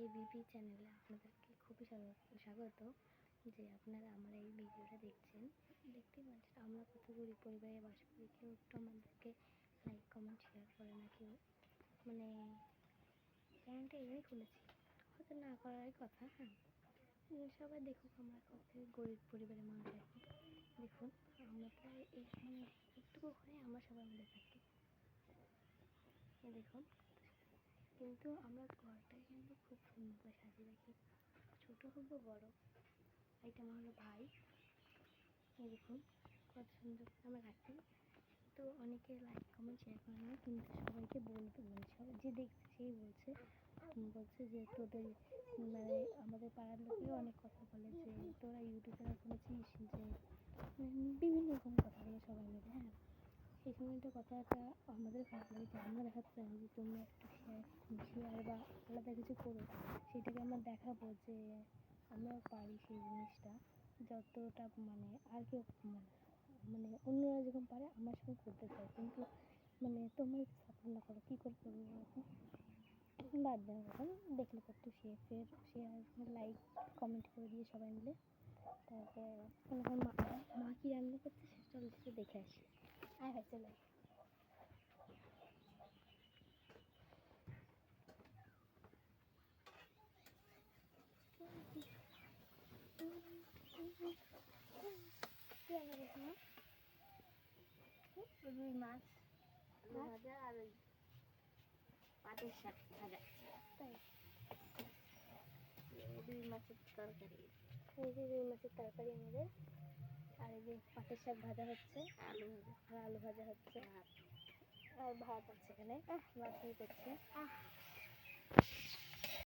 এই বিপি চ্যানেলে আপনাদেরকে খুবই স্বাগত যে আপনারা আমার এই ভিডিওটা দেখছেন। দেখতেই পাচ্ছেন, আমরা কত গরিব পরিবারে বাস করি, কেউ একটু আমাদেরকে লাইক কমেন্ট শেয়ার করে না কেউ। মানে চ্যানেলটা এমনি খুলেছি, হয়তো না করারই কথা হ্যাঁ। সবাই দেখুক আমরা কত গরিব পরিবারের মানুষ কি দেখুন, আমরা প্রায় এই মানে একটুকু ঘরে আমরা সবাই মিলে থাকি। দেখুন, কিন্তু আমরা ঘরটা কিন্তু খুব সুন্দর করে সাজিয়ে রাখি ছোটো হোক বা বড়ো। আমার হলো ভাই। এই দেখুন, কত সুন্দর আমরা রাখি তো অনেকে লাইক কমেন্ট শেয়ার করে না, কিন্তু সবাইকে বলতে সবাই যে দেখছে সেই বলছে। বলছে যে তোদের মানে আমাদের পাড়ার লোকেও অনেক কথা বলে যে তোরা ইউটিউব খুলেছিস যে বিভিন্ন রকম কথা বলে সবাই মিলে হ্যাঁ। সেই সময়টা কথাটা আমাদের খারাপ লাগে যে আমরা দেখাতে যে তোমরা একটু শেয়ার শেয়ার বা আলাদা কিছু করো, সেটাকে আমরা দেখাবো যে আমরাও পারি সেই জিনিসটা। যতটা মানে আর কেউ মানে মানে অন্যরা যেরকম পারে, আমরা সেরকম করতে চাই। কিন্তু মানে তোমরা সাপোর্ট না করো, কী করে করব বলতো? বাদ দেওয়ার কথা দেখলে একটু শেয়ার ফের শেয়ার লাইক কমেন্ট করে দিয়ে সবাই মিলে তারপর মা মা কী রান্না করছে সেটা দেখে আসি। ভাই, চলে আয়। কি রান্না করছ মা? রুই মাছ। আলু ভাজা আর ওই পাটের শাক ভাজা। তাই। রুই মাছের তরকারি। এই যে রুই মাছের তরকারি আমাদের। আর এই যে পাটের শাক ভাজা হচ্ছে। আলু। ভাজা আর আলু ভাজা হচ্ছে। ভাত। আর ভাত আছে এখানে। আহ। ভাত করছে আহ।